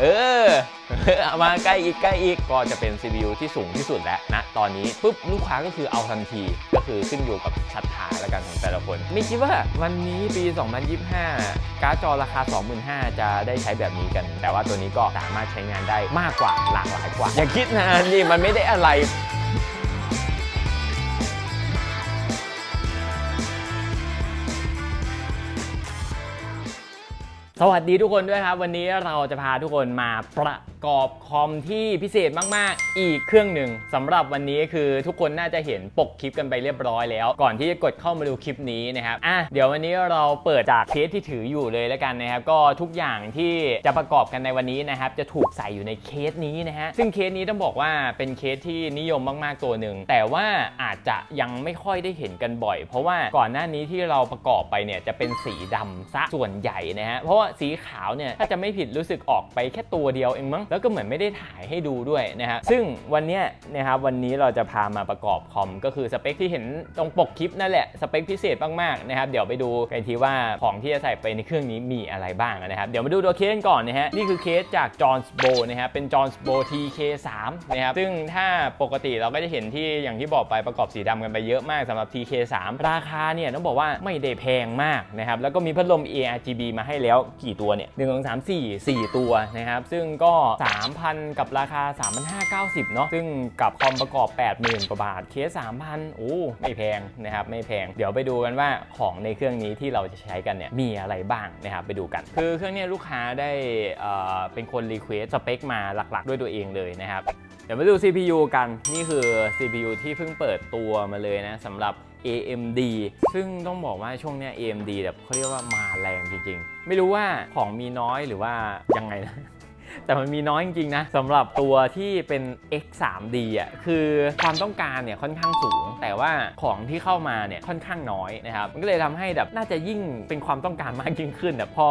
เออเอามาใกล้อีกใกล้อีกก็จะเป็น CPU ที่สูงที่สุดแล้วนะตอนนี้ปุ๊บลูกค้าก็คือเอาทันที ก็คือขึ้นอยู่กับศรัทธาและกันของแต่ละคน ไม่คิดว่าวันนี้ปี 2025 การ์ดจอราคา 25,000 จะได้ใช้แบบนี้กัน แต่ว่าตัวนี้ก็สามารถใช้งานได้มากกว่าหลากหลายกว่า อย่าคิดนะนี่มันไม่ได้อะไร สวัสดีทุกคนด้วยครับ วันนี้เราจะพาทุกคนมาประ กอบคอมที่พิเศษมาก ๆ อีกเครื่องหนึ่งสำหรับวันนี้คือทุกคนน่าจะเห็นปกคลิปกันไปเรียบร้อยแล้ว ก่อนที่จะกดเข้ามาดูคลิปนี้นะครับอะเดี๋ยววันนี้เราเปิดจากเคสที่ถืออยู่เลยแล้วกันนะครับ ก็ทุกอย่างที่จะประกอบกันในวันนี้นะครับ จะถูกใส่อยู่ในเคสนี้นะฮะซึ่งเคสนี้ต้องบอกว่าเป็นเคสที่นิยมมาก ๆ ตัวหนึ่งแต่ว่าอาจจะยังไม่ค่อยได้เห็นกันบ่อย เพราะว่าก่อนหน้านี้ที่เราประกอบไปเนี่ยจะเป็นสีดำซะส่วนใหญ่นะฮะเพราะว่าสีขาวเนี่ยถ้าจะไม่ผิดรู้สึกออกไปแค่ตัวเดียวเองมั้งแล้วก็เหมือนไม่ได้ถ่ายให้ดูด้วยนะฮะซึ่งวันนี้นะครับวันนี้เราจะพามาประกอบคอมก็คือสเปคที่เห็นตรงปกคลิปนั่นแหละสเปคพิเศษมากๆนะครับเดี๋ยวไปดูกันทีว่าของที่จะใส่ไปในเครื่องนี้มีอะไรบ้างนะครับเดี๋ยวมาดูตัวเคสกันก่อนนะฮะนี่คือเคสจาก John's b o นะครับเป็น John's b o TK3 นะครับซึ่งถ้าปกติเราก็จะเห็นที่อย่างที่บอกไปประกอบสีดำกันไปเยอะมากสำหรับ TK3 ราคาเนี่ยต้องบอกว่าไม่ได้แพงมากนะครับแล้วก็มีพัดลม ARGB มาให้แล้วกี่ตัวเนี่ย1 2 3 4 4ตัวนะครับซึ่งก็3,000 กับราคา 3,590 เนาะซึ่งกับคอมประกอบ 80,000 กว่าบาท เคส 3,000 โอ้ไม่แพงนะครับไม่แพง เดี๋ยวไปดูกันว่าของในเครื่องนี้ที่เราจะใช้กันเนี่ยมีอะไรบ้างนะครับไปดูกัน คือเครื่องนี้ลูกค้าได้เอ่อเป็นคนรีเควสสเปคมาหลักๆ ด้วยตัวเองเลยนะครับเดี๋ยวมาดู CPU กัน นี่คือ CPU ที่เพิ่งเปิดตัวมาเลยนะสำหรับ AMD ซึ่งต้องบอกว่าช่วงนี้ AMD แบบเขาเรียกว่ามาแรงจริงๆ ไม่รู้ว่าของมีน้อยหรือว่ายังไงนะ แต่มันมีน้อยจริงๆนะสำหรับตัวที่เป็น X3D อะคือความต้องการเนี่ยค่อนข้างสูง แต่ว่าของที่เข้ามาเนี่ยค่อนข้างน้อยนะครับมันก็เลยทำให้แบบน่าจะยิ่งเป็นความต้องการมากยิ่งขึ้นแต่พอ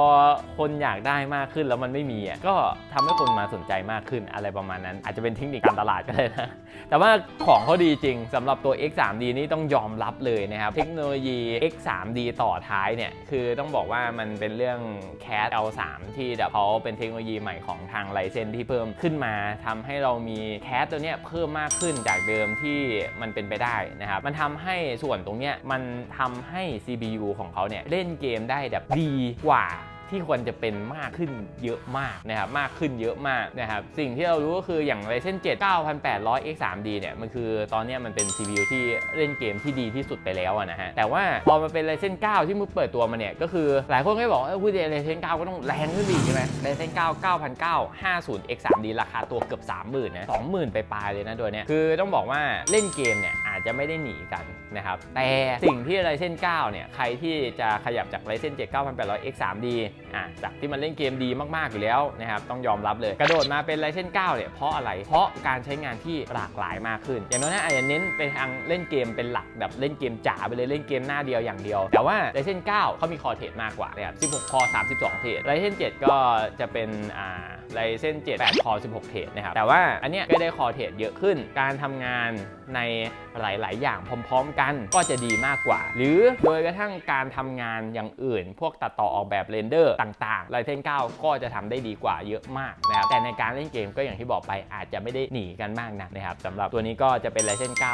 คนอยากได้มากขึ้นแล้วมันไม่มีอะก็ทำให้คนมาสนใจมากขึ้นอะไรประมาณนั้น อาจจะเป็นเทคนิคการตลาดก็ได้นะแต่ว่าของเขาดีจริงสำหรับตัว X3D นี่ต้องยอมรับเลยนะครับเทคโนโลยี X3D ต่อท้ายเนี่ยคือต้องบอกว่ามันเป็นเรื่อง CAD L3 ที่แบบเขาเป็นเทคโนโลยีใหม่ของทางไลเซนที่เพิ่มขึ้นมาทำให้เรามีแคสตัวเนี้ยเพิ่มมากขึ้นจากเดิมที่มันเป็นไปได้นะครับ มันทำให้ส่วนตรงเนี้ยมันทำให้ CPU ของเขาเนี่ยเล่นเกมได้แบบดีกว่า ที่ควรจะเป็นมากขึ้นเยอะมากนะครับมากขึ้นเยอะมากนะครับสิ่งที่เรารู้ก็คืออย่าง Ryzen 7 9800 X3D เนี่ยมันคือตอนนี้มันเป็น CPU ที่เล่นเกมที่ดีที่สุดไปแล้วนะฮะแต่ว่าพอมาเป็น Ryzen 9ที่มึงเปิดตัวมาเนี่ยก็คือหลายคนก็บอกว่าเออพูด Ryzen 9ก็ต้องแรงขึ้นอีกใช่ไหม Ryzen 9 9950 X3D ราคาตัวเกือบ 30,000นะ20,000 ไปปลายเลยนะตัวเนี้ยคือต้องบอกว่าเล่นเกมเนี่ยอาจจะไม่ได้หนีกัน นะครับ แต่สิ่งที่ Ryzen 9 เนี่ย ใครที่จะขยับจาก Ryzen 7 9800 X3D อะจากที่มันเล่นเกมดีมาก ๆ อยู่แล้วนะครับ ต้องยอมรับเลย กระโดดมาเป็น Ryzen 9 เนี่ย เพราะอะไร เพราะการใช้งานที่หลากหลายมากขึ้น อย่างน้อยนะอาจจะเน้นไปทางเล่นเกมเป็นหลักแบบเล่นเกมจ๋าไปเลยเล่นเกมหน้าเดียวอย่างเดียว แต่ว่า Ryzen 9 เขามีคอเทรดมากกว่านะครับ16คอ32 เทรด Ryzen 7 ก็จะเป็นอ่า Ryzen 7 8คอ16 เทรดนะครับ แต่ว่าอันเนี้ยก็ได้คอเทรดเยอะขึ้น การทำงานในหลาย ๆ อย่างพร้อม ๆ กันก็จะดีมากกว่า หรือโดยกระทั่งการทำงานอย่างอื่น พวกตัดต่อออกแบบเรนเดอร์ต่างๆ Ryzen 9ก็จะทำได้ดีกว่าเยอะมากนะครับ แต่ในการเล่นเกมก็อย่างที่บอกไปอาจจะไม่ได้หนีกันมากนักนะครับสำหรับตัวนี้ก็จะเป็น Ryzen 9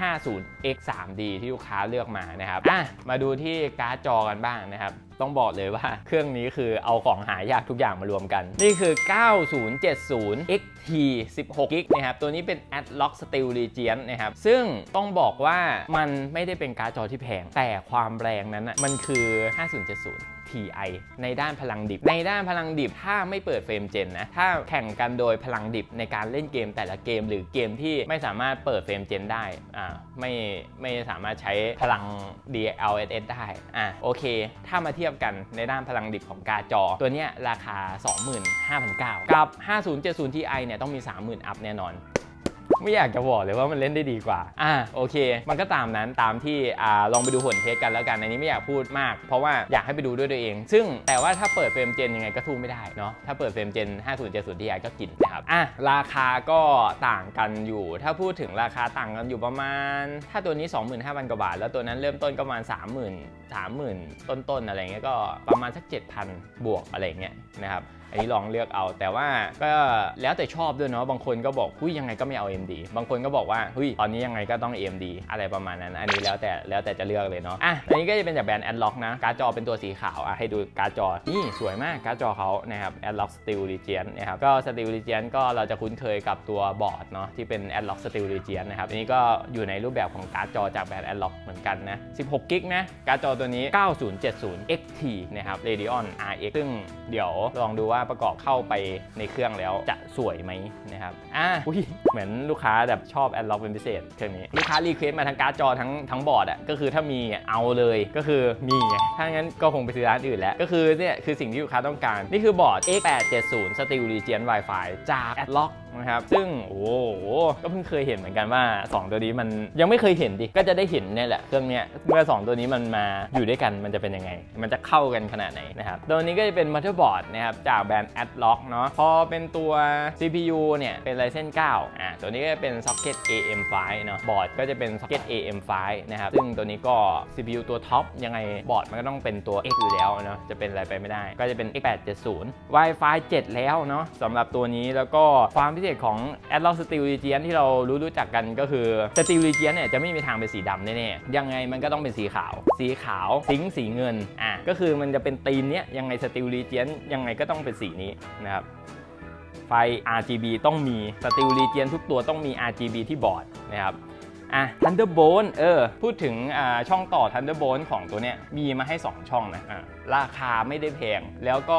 9950 X3D ที่ลูกค้าเลือกมานะครับมาดูที่การ์ดจอกันบ้างนะครับ ต้องบอกเลยว่า เครื่องนี้คือเอาของหายากทุกอย่างมารวมกัน นี่คือ 9070x T16 g b นะครับ ตัวนี้เป็น Adlock Steel Region นะครับ ซึ่งต้องบอกว่ามันไม่ได้เป็นการ์ดจอที่แพง แต่ความแรงนั้นนะมันคือ 5070 Ti ในด้านพลังดิบ ในด้านพลังดิบถ้าไม่เปิดเฟรมเจนนะ ถ้าแข่งกันโดยพลังดิบในการเล่นเกมแต่ละเกม หรือเกมที่ไม่สามารถเปิดเฟรมเจนได้อ่าไม่ไม่สามารถใช้พลัง DLSS ได้อะโอเค ถ้ามาเทียบกันในด้านพลังดิบของกาจอ ตัวเนี้ยราคา 25,900 กับ 5070 Ti เนี่ยต้องมี 30,000 อัพแน่นอนไม่อยากจะบอกเลยว่ามันเล่นได้ดีกว่า อ่า โอเค มันก็ตามนั้น ตามที่ อ่า ลองไปดูผลเทสกันแล้วกัน อันนี้ไม่อยากพูดมาก เพราะว่าอยากให้ไปดูด้วยตัวเอง ซึ่งแต่ว่าถ้าเปิดเฟรมเจนยังไงก็สู้ไม่ได้เนาะ ถ้าเปิดเฟรมเจน 5070 Ti ก็กินนะครับ อะ ราคาก็ต่างกันอยู่ ถ้าพูดถึงราคาต่างกันอยู่ประมาณ ถ้าตัวนี้ 25,000 กว่าบาท แล้วตัวนั้นเริ่มต้นก็ประมาณ 30,000 30,000 ต้นๆ อะไรเงี้ย ก็ประมาณสัก 7,000 บวกอะไรเงี้ยนะครับ อันนี้ลองเลือกเอา แต่ว่าก็แล้วแต่ชอบด้วยเนาะบางคนก็บอกหุ้ยยังไงก็ไม่เอา AMD บางคนก็บอกว่าหุ้ยตอนนี้ยังไงก็ต้อง AMD อะไรประมาณนั้น อันนี้แล้วแต่แล้วแต่จะเลือกเลยเนาะอะอันนี้ก็จะเป็นจากแบรนด์ Adlock นะการ์ดจอเป็นตัวสีขาวอะให้ดูการ์ดจอนี่สวยมากการ์ดจอเขานะครับ Adlock Steel Region นะครับก็ Steel Region ก็เราจะคุ้นเคยกับตัวบอร์ดเนาะที่เป็น Adlock Steel Region นะครับอันนี้ก็อยู่ในรูปแบบของการ์ดจอจากแบรนด์ Adlock เหมือนกันนะ16กิกนะการ์ดจอตัวนี้9070 XT นะครับ Radeon RX ซึ่งเดี๋ยวลองดูว่าประกอบเข้าไปในเครื่องแล้วจะสวยไหมนะครับอะอุ้ยเหมือนลูกค้าแบบชอบ Adlock เป็นพิเศษเครื่องนี้ลูกค้ารีเควสต์มาทั้งการ์ดจอทั้งทั้งบอร์ดอะก็คือถ้ามีอะเอาเลยก็คือมีไงถ้างั้นก็คงไปซื้อร้านอื่นแล้ว ก็คือเนี่ยคือสิ่งที่ลูกค้าต้องการ นี่คือบอร์ด X870 Steel Region Wi-Fi จาก Adlock นะครับซึ่งโอ้โหก็เพิ่งเคยเห็นเหมือนกันว่า 2 ตัวนี้มันยังไม่เคยเห็นดิก็จะได้เห็นเนี่ยแหละเครื่องเนี้ยเมื่อ 2 ตัวนี้มันมาอยู่ด้วยกันมันจะเป็นยังไง มันจะเข้ากันขนาดไหนนะครับตัวนี้ก็จะเป็น motherboard นะครับจากแบรนด์ Adlock เนาะพอเป็นตัว CPU เนี่ยเป็น Ryzen 9อะตัวนี้ก็จะเป็น socket AM5 เนาะบอร์ดก็จะเป็น socket AM5 นะครับซึ่งตัวนี้ก็ CPU ตัวท็อปยังไงบอร์ดมันก็ต้องเป็นตัว X อยู่แล้วเนาะจะเป็นอะไรไปไม่ได้ ก็จะเป็น X870 Wi-Fi 7 แล้วเนาะสำหรับตัวนี้แล้วก็ความพิเศษของ Adlock Steel Region ที่เรารู้รู้จักกันก็คือ Steel Region เนี่ยจะไม่มีทางเป็นสีดำแน่ๆ ยังไงมันก็ต้องเป็นสีขาว สีขาวสิงสีเงิน อะ ก็คือมันจะเป็นธีมเนี้ยยังไง Steel Region ยังไงก็ต้องเป็นสีนี้นะครับ ไฟ RGB ต้องมี Steel Region ทุกตัวต้องมี RGB ที่บอร์ดนะครับอะ Thunderbolt เออ พูดถึงอ่าช่องต่อ Thunderbolt ของตัวเนี้ยมีมาให้ 2 ช่องนะอะ ราคาไม่ได้แพง แล้วก็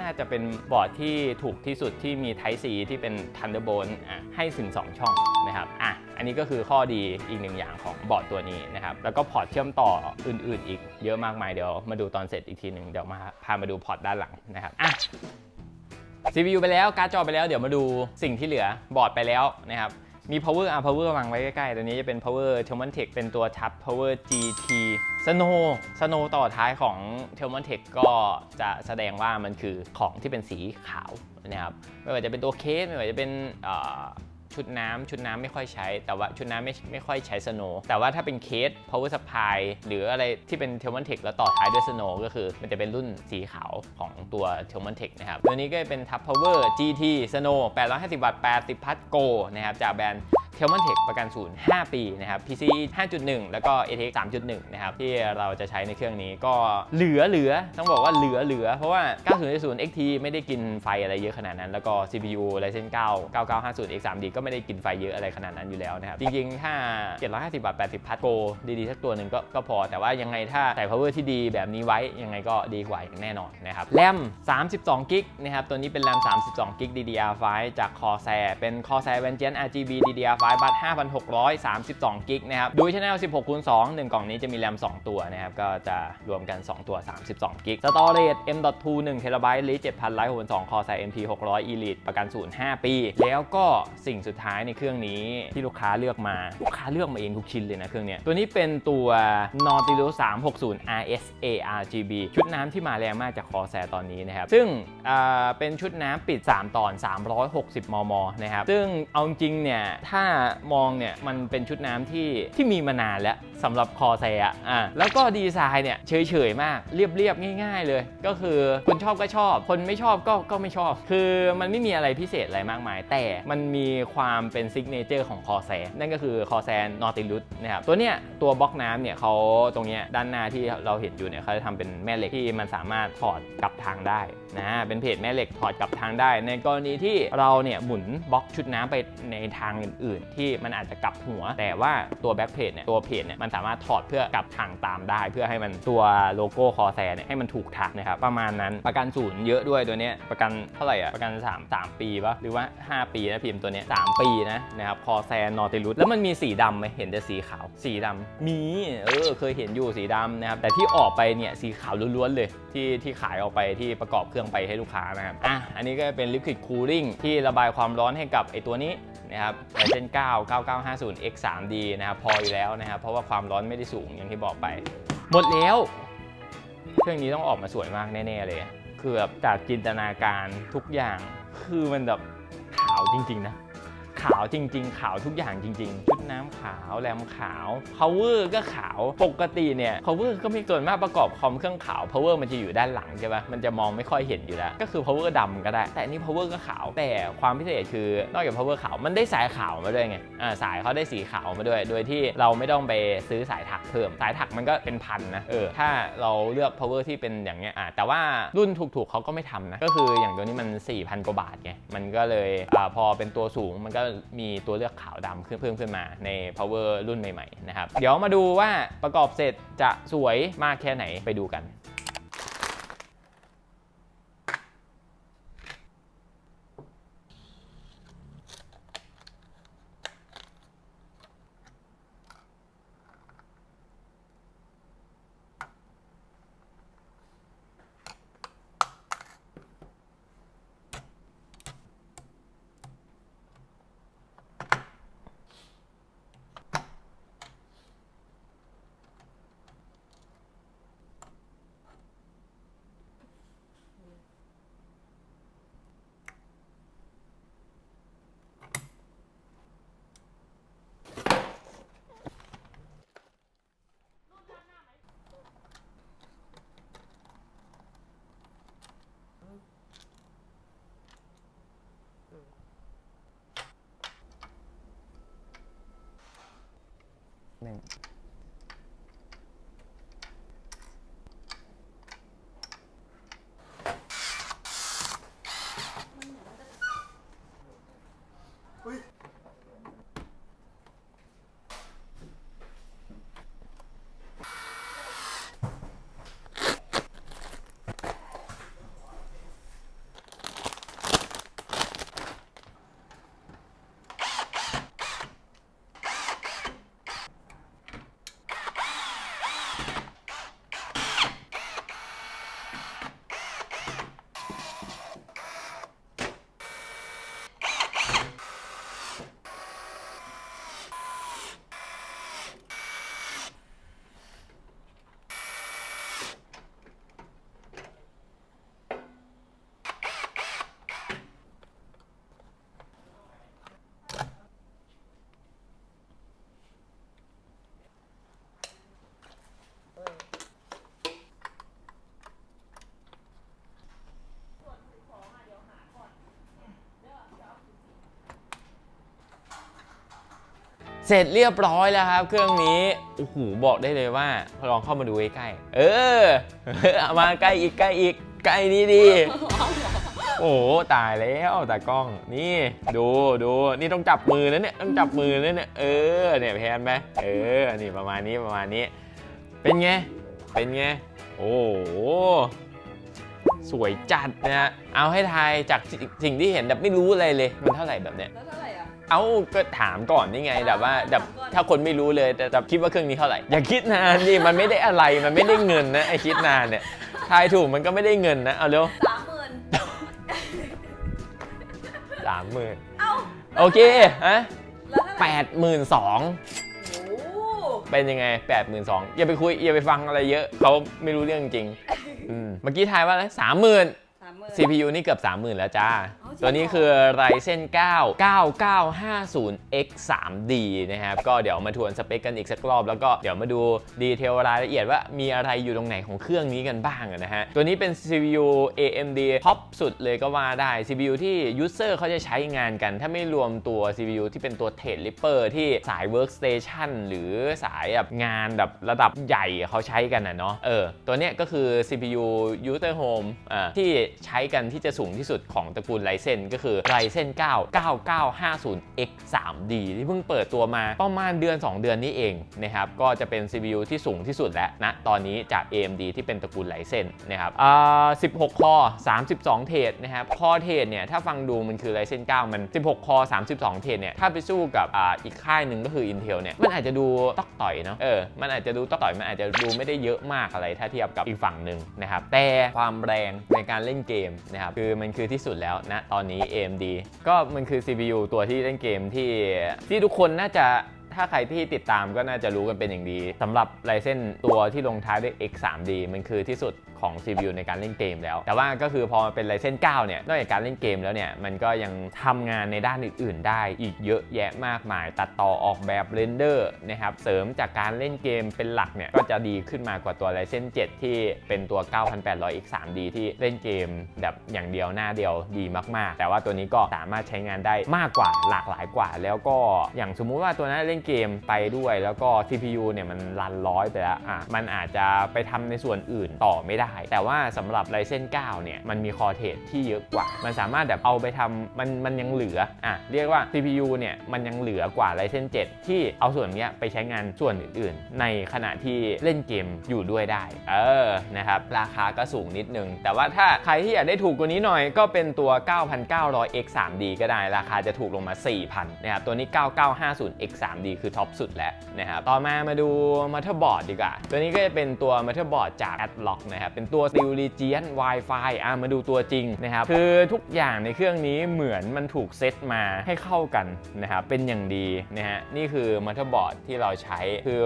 น่าจะเป็นบอร์ดที่ถูกที่สุดที่มี Type C ที่เป็น Thunderbolt อะให้ถึง 2 ช่องนะครับอะอันนี้ก็คือข้อดีอีกหนึ่งอย่างของบอร์ดตัวนี้นะครับแล้วก็พอร์ตเชื่อมต่ออื่นๆ อีกเยอะมากมายเดี๋ยวมาดูตอนเสร็จอีกทีหนึ่งเดี๋ยวมาพามาดูพอร์ตด้านหลังนะครับอะ CPU ไปแล้วการ์ดจอไปแล้วเดี๋ยวมาดูสิ่งที่เหลือบอร์ดไปแล้วนะครับ มี power อะ power วางไว้ใกล้ๆ ตัวนี้จะเป็น power t e l m a n t e c h เป็นตัวทับ power GT Snow Snow ต่อท้ายของ t e l m a n t e c h ก็จะแสดงว่ามันคือของที่เป็นสีขาวนะครับ ไม่ว่าจะเป็นตัวเคส ไม่ว่าจะเป็นเอ่อ ชุดน้ำชุดน้ำไม่ค่อยใช้ แต่ว่าชุดน้ำไม่ไม่ค่อยใช้สโนแต่ว่าถ้าเป็นเคส power supply หรืออะไรที่เป็นเทลมอนเทคแล้วต่อท้ายด้วยสโนก็คือ มันจะเป็นรุ่นสีขาวของตัวเทลมอนเทคนะครับตัวนี้ก็เป็นทับ power GT Snow 850วัตต์80พัทโกนะครับจากแบรนด์ เทลมันเทคประกันศูนย์5ปีนะครับ PC 5.1 แล้วก็ ATX 3.1 นะครับ ที่เราจะใช้ในเครื่องนี้ก็เหลือเหลือต้องบอกว่าเหลือเหลือเพราะว่า 90.0 XT ไม่ได้กินไฟอะไรเยอะขนาดนั้น แล้วก็ CPU Ryzen 9 9950 X3D ก็ไม่ได้กินไฟเยอะอะไรขนาดนั้นอยู่แล้วนะครับ จริงๆ ถ้า 750บาท80 พัทโกดีๆ สักตัวหนึ่งก็ก็พอ แต่ว่ายังไงถ้าใส่ power ที่ดีแบบนี้ไว้ยังไงก็ดีกว่าอย่างแน่นอนนะครับแรม32กิกนะครับตัวนี้เป็นแรม32กิก DDR5 จาก Corsair เป็น Corsair Vengeance RGB DDR5 บัต5,632 กิกนะครับดูช anel 16คูณ2 1 กล่องนี้จะมีแรม 2 ตัวนะครับ ก็จะรวมกัน 2 ตัว 32 กิก Storage M.2 1 TB ลิ7,162 Corsair MP 600 Elite ประกันศูนย์5ปี แล้วก็สิ่งสุดท้ายในเครื่องนี้ที่ลูกค้าเลือกมา ลูกค้าเลือกมาเองทุกชิ้นเลยนะเครื่องเนี้ยตัวนี้เป็นตัว Nautilus 360 RSA RGB ชุดน้ำที่มาแรงมากจาก Corsair ตอนนี้นะครับ ซึ่งอ่าเป็นชุดน้ำปิด 3 ตอน 360 มม นะครับ ซึ่งเอาจริงเนี่ย ถ้ามองเนี่ยมันเป็นชุดน้ำที่ที่มีมานานแล้วสำหรับคอแซะอะแล้วก็ดีไซน์เนี่ยเฉยๆมากเรียบๆง่าย ๆ เลย ก็คือคนชอบก็ชอบ คนไม่ชอบก็ก็ไม่ชอบ คือมันไม่มีอะไรพิเศษอะไรมากมาย แต่มันมีความเป็นซิกเนเจอร์ของคอแซนั่นก็คือคอแซนนอติลุสนะครับตัวเนี้ยตัวบล็อกน้ำเนี่ยเขาตรงเนี้ยด้านหน้าที่เราเห็นอยู่เนี่ยเขาจะทำเป็นแม่เหล็กที่มันสามารถถอดกลับทางได้ นะเป็นเพจแม่เหล็กถอดกลับทางได้ ในกรณีที่เราเนี่ยหมุนบล็อกชุดน้ำไปในทางอื่น ๆ ที่มันอาจจะกลับหัว แต่ว่าตัวแบ็คเพจเนี่ยตัวเพจเนี่ยมันสามารถถอดเพื่อกลับทางตามได้ เพื่อให้มันตัวโลโก้คอแซเนี่ยให้มันถูกทางนะครับประมาณนั้นประกันศูนย์เยอะด้วยตัวเนี้ยประกันเท่าไหร่อะประกัน 3 3 ปีปะหรือว่า 5 ปีนะพิมพ์ตัวเนี้ย3ปีนะนะครับคอแซนนอติลุสแล้วมันมีสีดำไหมเห็นแต่สีขาวสีดำมีเออเคยเห็นอยู่สีดำนะครับแต่ที่ออกไปเนี่ยสีขาวล้วนๆเลยที่ที่ขายออกไปที่ประกอบเครื่องไปให้ลูกค้านะครับอะอันนี้ก็เป็น liquid cooling ที่ระบายความร้อนให้กับไอตัวนี้นะครับ Ryzen 9 9950 X 3D นะครับพออยู่แล้วนะครับ เพราะว่าความร้อนไม่ได้สูงอย่างที่บอกไป หมดแล้ว เครื่องนี้ต้องออกมาสวยมากแน่ๆเลยคือแบบจากจินตนาการทุกอย่างคือมันแบบขาวจริงๆนะขาวจริง ๆ ขาวทุกอย่างจริง ๆ น้ำขาวแรมขาว power ก็ขาวปกติเนี่ย power ก็มีส่วนมากประกอบคอมเครื่องขาว power มันจะอยู่ด้านหลังใช่ปะมันจะมองไม่ค่อยเห็นอยู่แล้ว ก็คือ power ดำก็ได้ แต่นนี่ power ก็ขาว แต่ความพิเศษคือนอกจาก power ขาว มันได้สายขาวมาด้วยไงอ่าสายเขาได้สีขาวมาด้วย โดยที่เราไม่ต้องไปซื้อสายถักเพิ่ม สายถักมันก็เป็นพันนะ เออ ถ้าเราเลือก power ที่เป็นอย่างเงี้ย อ่าแต่ว่ารุ่นถูกๆเขาก็ไม่ทำนะ ก็คืออย่างตัวนี้มัน 4,000 กว่าบาทไง มันก็เลยอ่าพอเป็นตัวสูงมันก็มีตัวเลือกขาวดำขึ้นเพิ่มขึ้นมาใน power รุ่นใหม่ๆนะครับ เดี๋ยวมาดูว่าประกอบเสร็จจะสวยมากแค่ไหนไปดูกัน หนึ่ง เสร็จเรียบร้อยแล้วครับ เครื่องนี้โอ้โหบอกได้เลยว่าลองเข้ามาดูใกล้ๆเออเอามาใกล้อีกใกล้อีกใกล้นี้ดีโอ้โหตายแล้วตากล้องนี่ดูดูนี่ต้องจับมือนะเนี่ยต้องจับมือนะเนี่ยเออเนี่ยแพนไหมเออนี่ประมาณนี้ประมาณนี้ เป็นไงเป็นไงโอ้สวยจัดนะฮะเอาให้ทายจากสิ่งที่เห็นแบบไม่รู้อะไรเลย มันเท่าไหร่แบบเนี้ยแล้วเท่าไหร่ เอาก็ถามก่อนนี่ไงแบบว่าแบบถ้าคนไม่รู้เลยแต่แต่คิดว่าเครื่องนี้เท่าไหร่ อย่าคิดนานดิมันไม่ได้อะไรมันไม่ได้เงินนะไอคิดนานเนี่ยทายถูกมันก็ไม่ได้เงินนะเอาเร็วสามหมื่นสามหมื่นเอ้าโอเคฮะแล้วเท่าไหแปร่ดหมื่นสองโอ้โหเป็นยังไงแปดหมื่นสองอย่าไปคุยอย่าไปฟังอะไรเยอะเขาไม่รู้เรื่องจริงอืมเมื่อกี้ทายว่าอะไรสามหมื่นสามหมื่น CPU นี่เกือบ30,000แล้วจ้า อ๋อจริงเหรอตัวนี้คือ Ryzen 9 9950X 3D นะครับ ก็เดี๋ยวมาทวนสเปคกันอีกสักรอบ แล้วก็เดี๋ยวมาดูดีเทลรายละเอียดว่ามีอะไรอยู่ตรงไหนของเครื่องนี้กันบ้างนะฮะ ตัวนี้เป็น CPU AMD ท็อปสุดเลยก็ว่าได้ CPU ที่ user เขาจะใช้งานกัน ถ้าไม่รวมตัว CPU ที่เป็นตัว t h r e a d Ripper ที่สาย workstation หรือสายแบบงานแบบระดับใหญ่เขาใช้กันนะเนาะ เออ ตัวเนี้ยก็คือ CPU user home อ่าที่ใช้กันที่จะสูงที่สุดของตระกูล Ryzen ก็คือ Ryzen 9 9950X 3D ที่เพิ่งเปิดตัวมาประมาณเดือน 2 เดือนนี้เองนะครับก็จะเป็น CPU ที่สูงที่สุดแล้วนะตอนนี้จาก AMD ที่เป็นตระกูล Ryzen นะครับอ่า16 คอ 32 เทรดนะครับคอเทรดเนี่ยถ้าฟังดูมันคือ Ryzen 9มัน 16 คอ 32 เทรดเนี่ยถ้าไปสู้กับอ่าอีกค่ายหนึ่งก็คือ Intel เนี่ยมันอาจจะดูตอกต่อยเนาะเออมันอาจจะดูตอกต่อยมันอาจจะดูไม่ได้เยอะมากอะไรถ้าเทียบกับอีกฝั่งหนึ่งนะครับแต่ความแรงในการเล่นเกมนะครับคือมันคือที่สุดแล้วนะตอนนี้ AMD ก็มันคือ CPU ตัวที่เล่นเกมที่ที่ทุกคนน่าจะถ้าใครที่ติดตามก็น่าจะรู้กันเป็นอย่างดีสำหรับไรเซนตัวที่ลงท้ายด้วย X 3D มันคือที่สุด ของ CPU ในการเล่นเกมแล้ว แต่ว่าก็คือพอมันเป็น Ryzen 9เนี่ยนอกจากการเล่นเกมแล้วเนี่ยมันก็ยังทำงานในด้านอื่น ๆ ได้อีกเยอะแยะมากมาย ตัดต่อออกแบบเรนเดอร์นะครับเสริมจากการเล่นเกมเป็นหลักเนี่ยก็จะดีขึ้นมากว่าตัว Ryzen 7ที่เป็นตัว 9800 X 3D ที่เล่นเกมแบบอย่างเดียวหน้าเดียวดีมาก ๆ แต่ว่าตัวนี้ก็สามารถใช้งานได้มากกว่าหลากหลายกว่า แล้วก็อย่างสมมุติว่าตัวนั้นเล่นเกมไปด้วย แล้วก็ CPU เนี่ยมันรันร้อยไปแล้วอะมันอาจจะไปทำในส่วนอื่นต่อไม่ได้แต่ว่าสำหรับ Ryzen 9เนี่ยมันมีคอเทสที่เยอะกว่า มันสามารถแบบเอาไปทำมันมันยังเหลืออะเรียกว่า CPU เนี่ยมันยังเหลือกว่า Ryzen 7ที่เอาส่วนนี้ไปใช้งานส่วนอื่นๆ ในขณะที่เล่นเกมอยู่ด้วยได้ เออนะครับราคาก็สูงนิดนึง แต่ว่าถ้าใครที่อยากได้ถูกกว่านี้หน่อยก็เป็นตัว 9,900 X 3D ก็ได้ราคาจะถูกลงมา 4,000นะครับตัวนี้ 9950 X 3D คือท็อปสุดแล้วนะครับต่อมามาดูมั t เ e r b o a r d ดีกว่า ตัวนี้ก็จะเป็นตัวมั t เ e r b o a r d จาก Adlock นะครับเป็นตัว Steel Legion Wi-Fi อะมาดูตัวจริงนะครับคือทุกอย่างในเครื่องนี้เหมือนมันถูกเซตมาให้เข้ากันนะครับเป็นอย่างดีนะฮะนี่คือมั t เ e r b o a r d ที่เราใช้คือ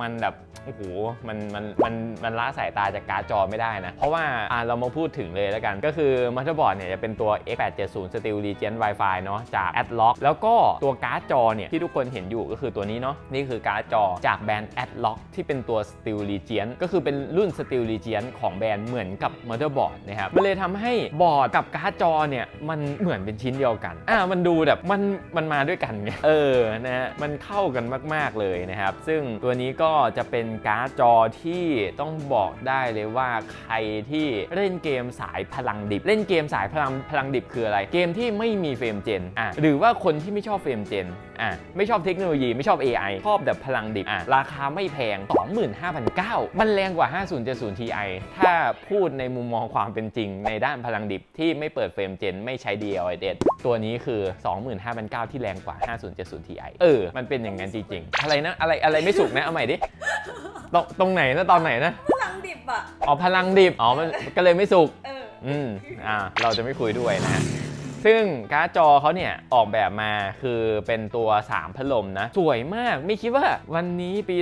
มันแบบโอ้โหมันมันมันมันละสายตาจากการ์ดจอไม่ได้นะ เพราะว่าอะเรามาพูดถึงเลยแล้วกัน ก็คือมั t เ e r b o a r d เนี่ยจะเป็นตัว X870 Steel Legion Wi-Fi เนาะจาก Adlock แล้วก็ตัวการ์ดจอเนี่ยที่ทุกคนเห็นอยู่ก็คือตัวนี้เนาะนี่คือการ์ดจอจากแบรนด์ Adlock ที่เป็นตัว Steel Legion ก็คือเป็นรุ่น Steel Legion ของแบรนด์เหมือนกับ motherboard นะครับมันเลยทำให้บอร์ดกับการ์ดจอเนี่ยมันเหมือนเป็นชิ้นเดียวกันอะมันดูแบบมันมันมาด้วยกันไงเออนะฮะมันเข้ากันมาก ๆเลยนะครับ ซึ่งตัวนี้ก็จะเป็นการ์ดจอที่ต้องบอกได้เลยว่าใครที่เล่นเกมสายพลังดิบ เล่นเกมสายพลังพลังดิบคืออะไร เกมที่ไม่มีเฟรมเจนอะหรือว่าคนที่ไม่ชอบเฟรมเจนอะไม่ชอบเทคโนโลยีไม่ชอบ AI ชอบแบบพลังดิบอะราคาไม่แพง 25,900 มันแรงกว่า 5070 Ti ถ้าพูดในมุมมองความเป็นจริง ในด้านพลังดิบที่ไม่เปิดเฟรมเจน ไม่ใช้ DLSS ตัวนี้คือ 25,900 ที่แรงกว่า 5070 Ti เออ มันเป็นอย่างนั้นจริงๆ อะไรนะอะไรอะไรไม่สุกนะ เอาใหม่ดิ ตรงตรงไหนนะตอนไหนนะ พลังดิบอะ อ๋อพลังดิบ อ๋อมันก็เลยไม่สุก เออ อืม อ่า เราจะไม่คุยด้วยนะฮะซึ่งการ์ดจอเขาเนี่ยออกแบบมาคือเป็นตัว 3 พัดลมนะ สวยมากไม่คิดว่าวันนี้ปี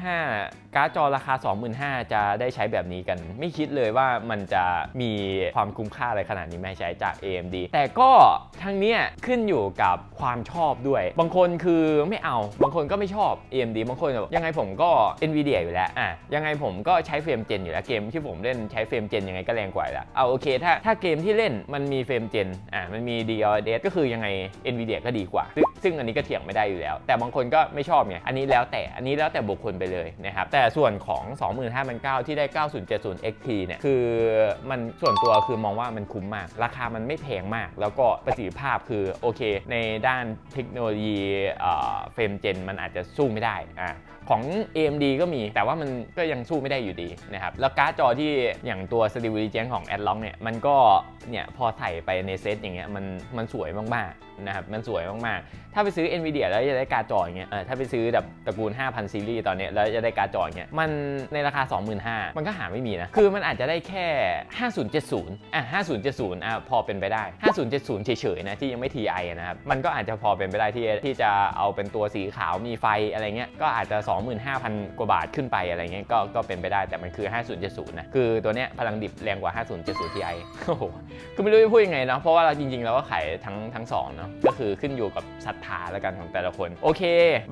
2025 การ์ดจอราคา 25,000 จะได้ใช้แบบนี้กัน ไม่คิดเลยว่ามันจะมีความคุ้มค่าอะไรขนาดนี้ไม่ใช้จาก AMD แต่ก็ทั้งเนี้ยขึ้นอยู่กับความชอบด้วย บางคนคือไม่เอา บางคนก็ไม่ชอบ AMD บางคนแบบยังไงผมก็ NVIDIA อยู่แล้วอะยังไงผมก็ใช้เฟรมเจนอยู่แล้วเกมที่ผมเล่นใช้เฟรมเจนยังไงก็แรงกว่าแล้วเอาโอเค ถ้าถ้าเกมที่เล่นมันมีเฟรมเจนอะมันมี DLSS ก็คือยังไง NVIDIA ก็ดีกว่า ซึ่งซึ่งอันนี้ก็เถียงไม่ได้อยู่แล้ว แต่บางคนก็ไม่ชอบไงอันนี้แล้วแต่อันนี้แล้วแต่บุคคลไปเลยนะครับแต่ส่วนของ 25,900 ที่ได้ 9070 XT เนี่ย คือมันส่วนตัวคือมองว่ามันคุ้มมาก ราคามันไม่แพงมาก แล้วก็ประสิทธิภาพคือโอเค ในด้านเทคโนโลยีเฟรมเจนมันอาจจะสู้ไม่ได้อะของ AMD ก็มี แต่ว่ามันก็ยังสู้ไม่ได้อยู่ดีนะครับ แล้วการ์ดจอที่อย่างตัว Steel Legion ของ Adlock เนี่ย มันก็เนี่ยพอใส่ไปในเซตอย่างเงี้ยมันมันสวยมากๆ นะครับมันสวยมากๆ ถ้าไปซื้อ Nvidia แล้วจะได้การ์ดจออย่างเงี้ยเออถ้าไปซื้อแบบตระกูล 5,000 ซีรีส์ตอนเนี้ยแล้วจะได้การ์ดจออย่างเงี้ยมันในราคา 25,000 มันก็หาไม่มีนะ คือมันอาจจะได้แค่ 5070 อะ 5070 อะพอเป็นไปได้ 5070 เฉยๆนะที่ยังไม่ TI นะครับมันก็อาจจะพอเป็นไปได้ที่ที่จะเอาเป็นตัวสีขาวมีไฟอะไรเงี้ยก็อาจจะ 25,000 กว่าบาทขึ้นไปอะไรเงี้ยก็ก็เป็นไปได้แต่มันคือ 5070 นะคือตัวเนี้ยพลังดิบแรงกว่า 5070 Ti โอ้โหคือไม่รู้จะพูดยังไงเนาะเพราะว่าเราจริงๆเราก็ขายทั้งทั้งสองเนาะก็คือขึ้นอยู่กับศรัทธาแล้วกันของแต่ละคน โอเค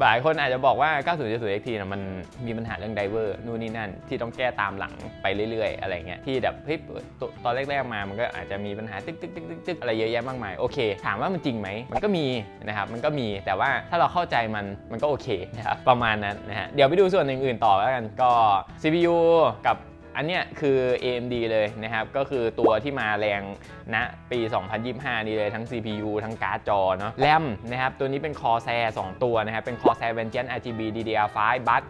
หลายคนอาจจะบอกว่า 90.0 XT นะมันมีปัญหาเรื่องไดเวอร์นู่นนี่นั่น ที่ต้องแก้ตามหลังไปเรื่อยๆ อะไรเงี้ยที่แบบเฮ้ยตตอนแรกๆมามันก็อาจจะมีปัญหาตึ๊กตึ๊กตึ๊กตึ๊กตึ๊กอะไรเยอะแยะมากมายโอเค ถามว่ามันจริงไหมมันก็มีนะครับมันก็มีแต่ว่าถ้าเราเข้าใจมันมันก็โอเคนะครับประมาณนั้นนะฮะเดี๋ยวไปดูส่วนอื่นๆต่อแล้วกันก็ CPU กับ อันเนี้ยคือ AMD เลยนะครับ ก็คือตัวที่มาแรงณปี 2025 นี้เลยทั้ง CPU ทั้งการ์ดจอเนาะแรมนะครับตัวนี้เป็น Corsair 2ตัวนะครับ เป็น Corsair Vengeance RGB DDR5 บัส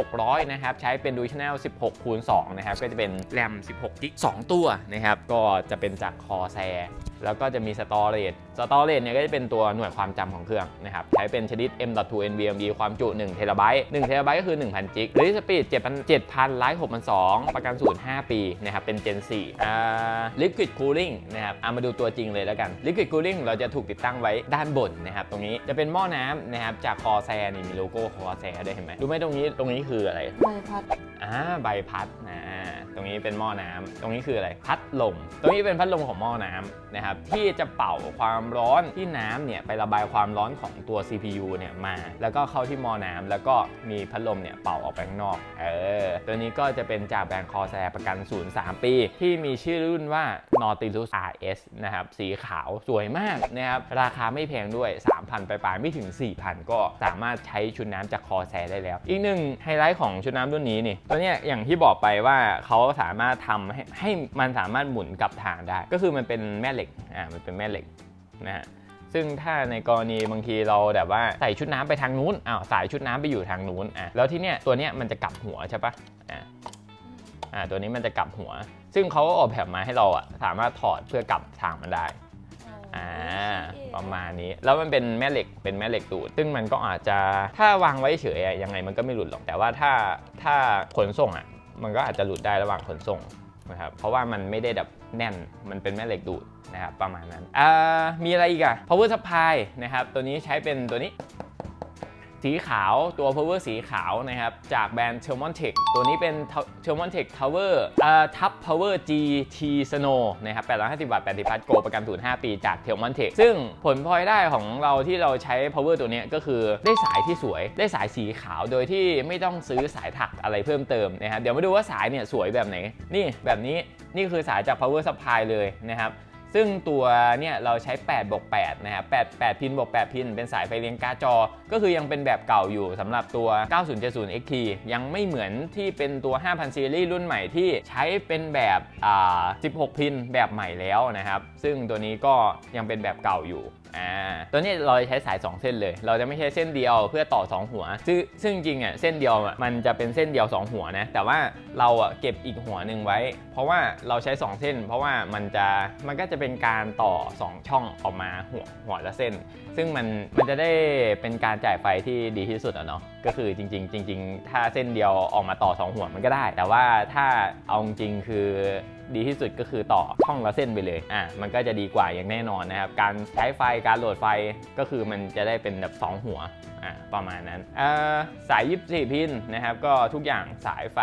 5,600 นะครับ ใช้เป็น Dual Channel 16คูณ2นะครับ ก็จะเป็นแรม16 g b 2ตัวนะครับ ก็จะเป็นจาก Corsair แล้วก็จะมี Storage สตอเรจเนี่ยก็จะเป็นตัวหน่วยความจำของเครื่องนะครับใช้เป็นชนิด M.2 NVMe ความจุ1เทราไบต์1เทราไบต์ก็คือ 1,000 จิก Ready Speed 7,000 7,000ไลท์6,200ประกันศูนย์5ปีนะครับเป็น Gen 4อ่า Liquid Cooling นะครับเอามาดูตัวจริงเลยแล้วกัน Liquid Cooling เราจะถูกติดตั้งไว้ด้านบนนะครับตรงนี้จะเป็นหม้อน้ำนะครับจากคอแซนี่มีโลโก้คอแซด้วยเห็นไหมรู้ไหมตรงนี้ตรงนี้คืออะไรใบพัดอ่าใบพัดนะตรงนี้เป็นหม้อน้ำตรงนี้คืออะไรพัดลม ตรงนี้เป็นพัดลมของหม้อน้ำนะครับที่จะเป่าความร้อนที่น้ำเนี่ยไประบายความร้อนของตัว CPU เนี่ยมา แล้วก็เข้าที่มอน้ำแล้วก็มีพัดลมเนี่ยเป่าออกไปข้างนอก เออ ตัวนี้ก็จะเป็นจากแบรนด์คอแซประกันศูนย์3ปี ที่มีชื่อรุ่นว่า Nautilus RS นะครับ สีขาวสวยมากนะครับ ราคาไม่แพงด้วย 3,000 ไปปลายไม่ถึง 4,000 ก็สามารถใช้ชุดน้ำจากคอแซได้แล้ว อีกหนึ่งไฮไลท์ของชุดน้ำรุ่นนี้นี่ตัวเนี้ยอย่างที่บอกไปว่าเขาสามารถทำให้ให้มันสามารถหมุนกลับทางได้ ก็คือมันเป็นแม่เหล็ก อ่า มันเป็นแม่เหล็ก นะฮะซึ่งถ้าในกรณีบางทีเราแบบว่าใส่ชุดน้ำไปทางนู้นอ้าวสายชุดน้ำไปอยู่ทางนู้นอะแล้วที่เนี้ยตัวเนี้ยมันจะกลับหัวใช่ปะอ่าอ่าตัวนี้มันจะกลับหัว ซึ่งเขาก็ออกแบบมาให้เราอะสามารถถอดเพื่อกลับทางมันได้อ่าประมาณนี้แล้วมันเป็นแม่เหล็กเป็นแม่เหล็กดูด ซึ่งมันก็อาจจะถ้าวางไว้เฉยอะยังไงมันก็ไม่หลุดหรอกแต่ว่าถ้าถ้าขนส่งอะมันก็อาจจะหลุดได้ระหว่างขนส่งนะครับเพราะว่ามันไม่ได้แบบ แน่น มันเป็นแม่เหล็กดูดนะครับประมาณนั้นมีอะไรอีกอะ power supply นะครับตัวนี้ใช้เป็นตัวนี้ สีขาวตัว power สีขาวนะครับ จากแบรนด์ t e l m o n t e c ตัวนี้เป็น t e l m o n t e c Tower อ่า Top Power GT Snow นะครับ850วัตต์80พัทโกประกันศูนย์5ปีจาก t e l m o n t e c ซึ่งผลพลอยได้ของเราที่เราใช้ power ตัวนี้ก็คือได้สายที่สวย ได้สายสีขาวโดยที่ไม่ต้องซื้อสายถักอะไรเพิ่มเติมนะครับเดี๋ยวมาดูว่าสายเนี่ยสวยแบบไหน นี่แบบนี้นี่คือสายจาก power supply เลยนะครับ ซึ่งตัวเนี่ยเราใช้8บวก8นะครับ8 8 พินบวก8 พิน เป็นสายไฟเลี้ยงการ์ดจอ ก็คือยังเป็นแบบเก่าอยู่สำหรับตัว 9070 XT ยังไม่เหมือนที่เป็นตัว5000ซีรีส์รุ่นใหม่ที่ใช้เป็นแบบ16 พินแบบใหม่แล้วนะครับ ซึ่งตัวนี้ก็ยังเป็นแบบเก่าอยู่ อ่าตัวนี้เราจะใช้สาย 2 เส้นเลย เราจะไม่ใช้เส้นเดียวเพื่อต่อ 2 หัว ซึ่งซึ่งจริงอะเส้นเดียวมันจะเป็นเส้นเดียว 2 หัวนะ แต่ว่าเราอะเก็บอีกหัวหนึ่งไว้ เพราะว่าเราใช้ 2 เส้น เพราะว่ามันจะมันก็จะเป็นการต่อ 2 ช่องออกมาหัวหัวละเส้น ซึ่งมันมันจะได้เป็นการจ่ายไฟที่ดีที่สุดอะเนาะก็คือจริง ๆ จริง ๆ ถ้าเส้นเดียวออกมาต่อ 2 หัวมันก็ได้ แต่ว่าถ้าเอาจริงคือ ดีที่สุดก็คือต่อช่องละเส้นไปเลยอะมันก็จะดีกว่าอย่างแน่นอนนะครับ การใช้ไฟการโหลดไฟก็คือมันจะได้เป็นแบบ 2 หัวอะประมาณนั้นเอ่อสาย 24 พินนะครับก็ทุกอย่างสายไฟ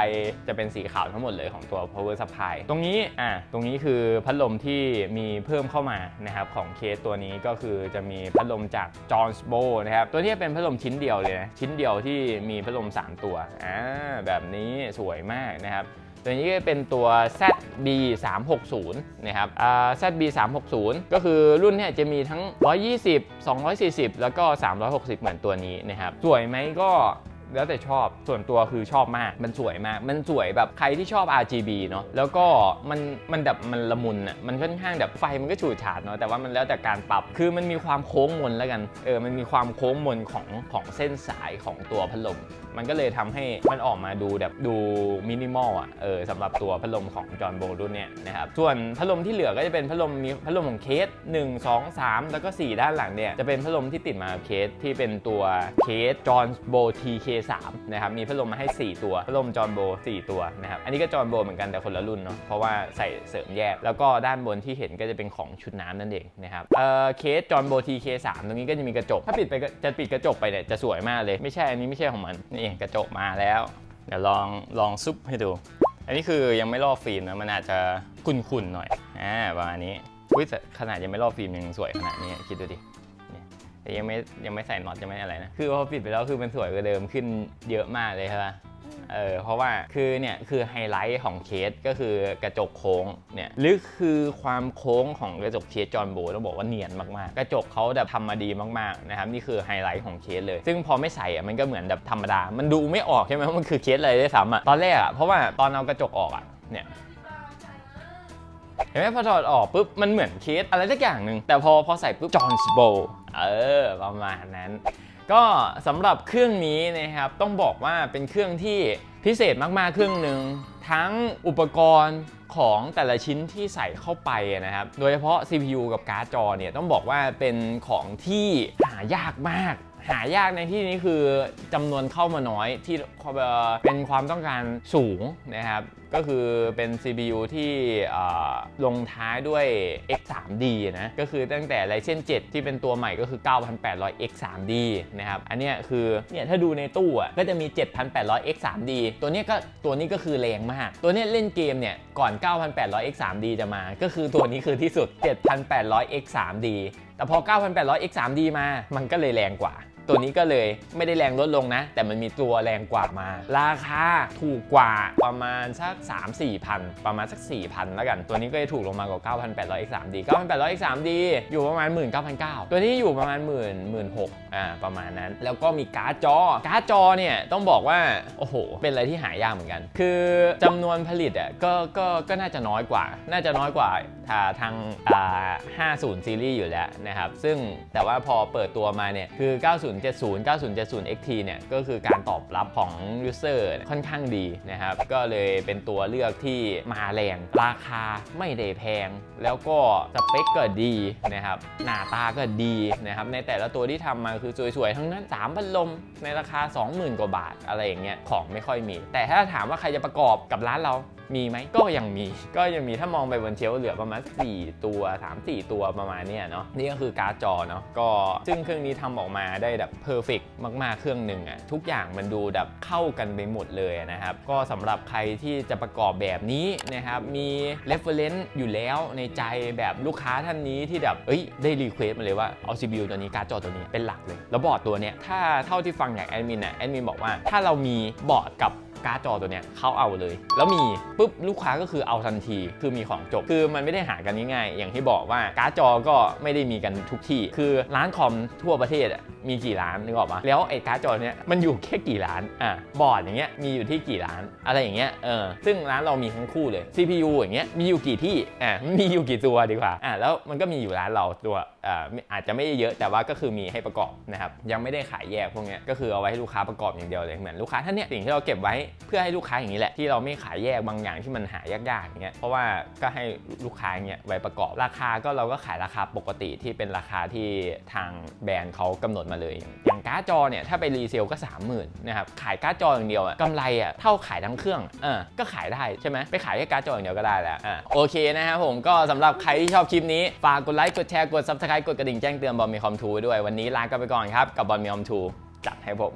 จะเป็นสีขาวทั้งหมดเลยของตัว power supply ตรงนี้อะตรงนี้คือพัดลมที่มีเพิ่มเข้ามานะครับของเคสตัวนี้ก็คือจะมีพัดลมจาก John's b o นะครับตัวที่เป็นพัดลมชิ้นเดียวเลยนะชิ้นเดียวที่มีพัดลม 3 ตัวอ่าแบบนี้สวยมากนะครับ ตัวนี้ก็เป็นตัว ZB 3 6 0นะครับอ่า ZB 3 6 0ก็คือรุ่นเนี่ยจะมีทั้ง 120 240 แล้วก็ 360 เหมือนตัวนี้นะครับ สวยไหมก็ แล้วแต่ชอบส่วนตัวคือชอบมากมันสวยมาก มันสวยแบบใครที่ชอบ RGB เนาะแล้วก็มันมันแบบมันละมุนอะมันค่อนข้างแบบไฟมันก็ฉูดฉาดเนาะแต่ว่ามันแล้วแต่การปรับคือมันมีความโค้งมนแล้วกันเออมันมีความโค้งมนของของเส้นสายของตัวพัดลมมันก็เลยทำให้มันออกมาดูแบบดูมินิมอลอะเออสำหรับตัวพัดลมของจอห์นโบรุ่นเนี้ยนะครับส่วนพัดลมที่เหลือก็จะเป็นพัดลมมีพัดลมของเคส 1 2 3 แล้วก็ 4 ด้านหลังเนี่ยจะเป็นพัดลมที่ติดมาเคสที่เป็นตัวเคสจอห์นโบทีเค3นะครับมีพัดลมมาให้ 4 ตัวพัดลมจอห์นโบ4ตัวนะครับอันนี้ก็จอห์นโบเหมือนกันแต่คนละรุ่นเนาะเพราะว่าใส่เสริมแยก แล้วก็ด้านบนที่เห็นก็จะเป็นของชุดน้ำนั่นเองนะครับเอ่อเคสจอห์นโบ TK3 ตรงนี้ก็จะมีกระจก ถ้าปิดไปจะปิดกระจกไปเนี่ยจะสวยมากเลยไม่ใช่อันนี้ไม่ใช่ของมันนี่กระจกมาแล้วเดี๋ยวลองลองซุปให้ดู อันนี้คือยังไม่ลอกฟิล์มนะมันอาจจะขุ่นๆหน่อยอ่าประมาณนี้อุ้ยแต่ขนาดยังไม่ลอกฟิล์มยังสวยขนาดนี้คิดดูดิ แต่ยังไม่ยังไม่ใส่น็อตยังไม่อะไรนะ คือพอปิดไปแล้วคือมันสวยกว่าเดิมขึ้นเยอะมากเลยใช่ปะเออเพราะว่าคือเนี่ยคือไฮไลท์ของเคสก็คือกระจกโค้งเนี่ยหรือคือความโค้งของกระจกเคสจอห์นโบต้องบอกว่าเนียนมากๆ กระจกเขาแบบทำมาดีมากๆนะครับนี่คือไฮไลท์ของเคสเลย ซึ่งพอไม่ใส่อะมันก็เหมือนแบบธรรมดา มันดูไม่ออกใช่ไหมว่ามันคือเคสอะไรได้วยซ้ำอะตอนแรกอะเพราะว่าตอนเอากระจกออกอะเนี่ย เห็นไหมพอถอดออกปุ๊บมันเหมือนเคสอะไรสักอย่างหนึ่งแต่พอพอใส่ปุ๊บจอห์นสโบเออประมาณนั้น ก็สำหรับเครื่องนี้นะครับต้องบอกว่าเป็นเครื่องที่พิเศษมากๆเครื่องหนึ่งทั้งอุปกรณ์ของแต่ละชิ้นที่ใส่เข้าไปนะครับ โดยเฉพาะ CPU กับการ์ดจอเนี่ยต้องบอกว่าเป็นของที่หายากมาก หายากในที่นี้คือจำนวนเข้ามาน้อยที่เป็นความต้องการสูงนะครับ ก็คือเป็น CPU ที่เอ่ลงท้ายด้วย X3D นะ ก็คือตั้งแต่ Ryzen 7ที่เป็นตัวใหม่ก็คือ 9800 X3D นะครับ อันนี้คือเนี่ยถ้าดูในตู้อะก็จะมี 7800 X3D ตัวนี้ก็ตัวนี้ก็คือแรงมาก ตัวนี้เล่นเกมเนี่ยก่อน 9800 X3D จะมา ก็คือตัวนี้คือที่สุด 7800 X3D แต่พอ 9800 X3D มา มันก็เลยแรงกว่า ตัวนี้ก็เลยไม่ได้แรงลดลงนะ แต่มันมีตัวแรงกว่ามา ราคาถูกกว่าประมาณสัก 3 4พันประมาณสัก4,000แล้วกัน ตัวนี้ก็จะถูกลงมากว่า 9,800 X3D 9,800 X3D อยู่ประมาณ 19,900 ตัวนี้อยู่ประมาณ 1 0 0 0 0 16, อ่าประมาณนั้น แล้วก็มีการ์ดจอ การ์ดจอเนี่ยต้องบอกว่า โอ้โห เป็นอะไรที่หายากเหมือนกัน คือจำนวนผลิตอะก็ก็ก็น่าจะน้อยกว่า น่าจะน้อยกว่าถ้าทางอ่า50 ซีรีส์อยู่แล้วนะครับ ซึ่งแต่ว่าพอเปิดตัวมาเนี่ยคือ9070 9070 XT เนี่ยก็คือการตอบรับของ user เนี่ยค่อนข้างดีนะครับ ก็เลยเป็นตัวเลือกที่มาแรง ราคาไม่ได้แพง แล้วก็สเปคก็ดีนะครับ หน้าตาก็ดีนะครับ ในแต่ละตัวที่ทำมาคือสวยๆ ทั้งนั้น3พัดลมในราคา 20,000 กว่าบาทอะไรอย่างเงี้ยของไม่ค่อยมี แต่ถ้าถามว่าใครจะประกอบกับร้านเรามีไหมก็ยังมีก็ยังมีถ้ามองไปบนเชลเหลือประมาณ 4 ตัว 3-4 ตัวประมาณเนี้ยเนาะนี่ก็คือการ์ดจอเนาะก็ซึ่งเครื่องนี้ทำออกมาได้แบบเพอร์เฟกมากๆเครื่องหนึ่งอะทุกอย่างมันดูแบบเข้ากันไปหมดเลยนะครับ ก็สำหรับใครที่จะประกอบแบบนี้นะครับ มี reference อยู่แล้วในใจแบบลูกค้าท่านนี้ที่แบบเอ้ยได้รีเควสมาเลยว่าเอา CPU ตัวนี้การ์ดจอตัวนี้เป็นหลักเลย แล้วบอร์ดตัวเนี้ยถ้าเท่าที่ฟังจากแอดมินอะแอดมินบอกว่าถ้าเรามีบอร์ดกับ การ์ดจอตัวเนี้ยเขาเอาเลย แล้วมีปุ๊บลูกค้าก็คือเอาทันที คือมีของจบ คือมันไม่ได้หากันง่ายๆ อย่างที่บอกว่าการ์ดจอก็ไม่ได้มีกันทุกที่ คือร้านคอมทั่วประเทศมีกี่ร้านนึกออกปะแล้วไอ้การ์ดจอเนี้ยมันอยู่แค่กี่ร้านอะบอร์ดอย่างเงี้ยมีอยู่ที่กี่ร้าน อะไรอย่างเงี้ยเออซึ่งร้านเรามีทั้งคู่เลย CPU อย่างเงี้ยมีอยู่กี่ที่อะมีอยู่กี่ตัวดีกว่าอะแล้วมันก็มีอยู่ร้านเราตัวอ่าอาจจะไม่ได้เยอะแต่ว่าก็คือมีให้ประกอบนะครับยังไม่ได้ขายแยกพวกเนี้ยก็คือเอาไว้ให้ลูกค้าประกอบอย่างเดียวเลยเหมือนลูกค้าท่านเนี้ยสิ่งที่เราเก็บไว้เพื่อให้ลูกค้าอย่างนี้แหละที่เราไม่ขายแยกบางอย่างที่มันหายากๆอย่างเงี้ยเพราะว่าก็ให้ลูกค้าอย่างเงี้ยไว้ประกอบราคาก็เราก็ขายราคาปกติที่เป็นราคาที่ทางแบรนด์เขากำหนดมาเลยอย่างการ์ดจอเนี่ยถ้าไปรีเซลก็ 30,000นะครับขายการ์ดจออย่างเดียวอะกำไรอะเท่าขายทั้งเครื่องเออก็ขายได้ใช่ไหมไปขายแค่การ์ดจออย่างเดียวก็ได้แล้วอะโอเคนะครับผมก็สำหรับใครที่ชอบคลิปนี้ฝากกดไลค์กดแชร์กด subscribe กดกระดิ่งแจ้งเตือนบอลมีคอมทูด้วยวันนี้ลากันไปก่อนครับกับบอลมีคอมทูจัดให้ผม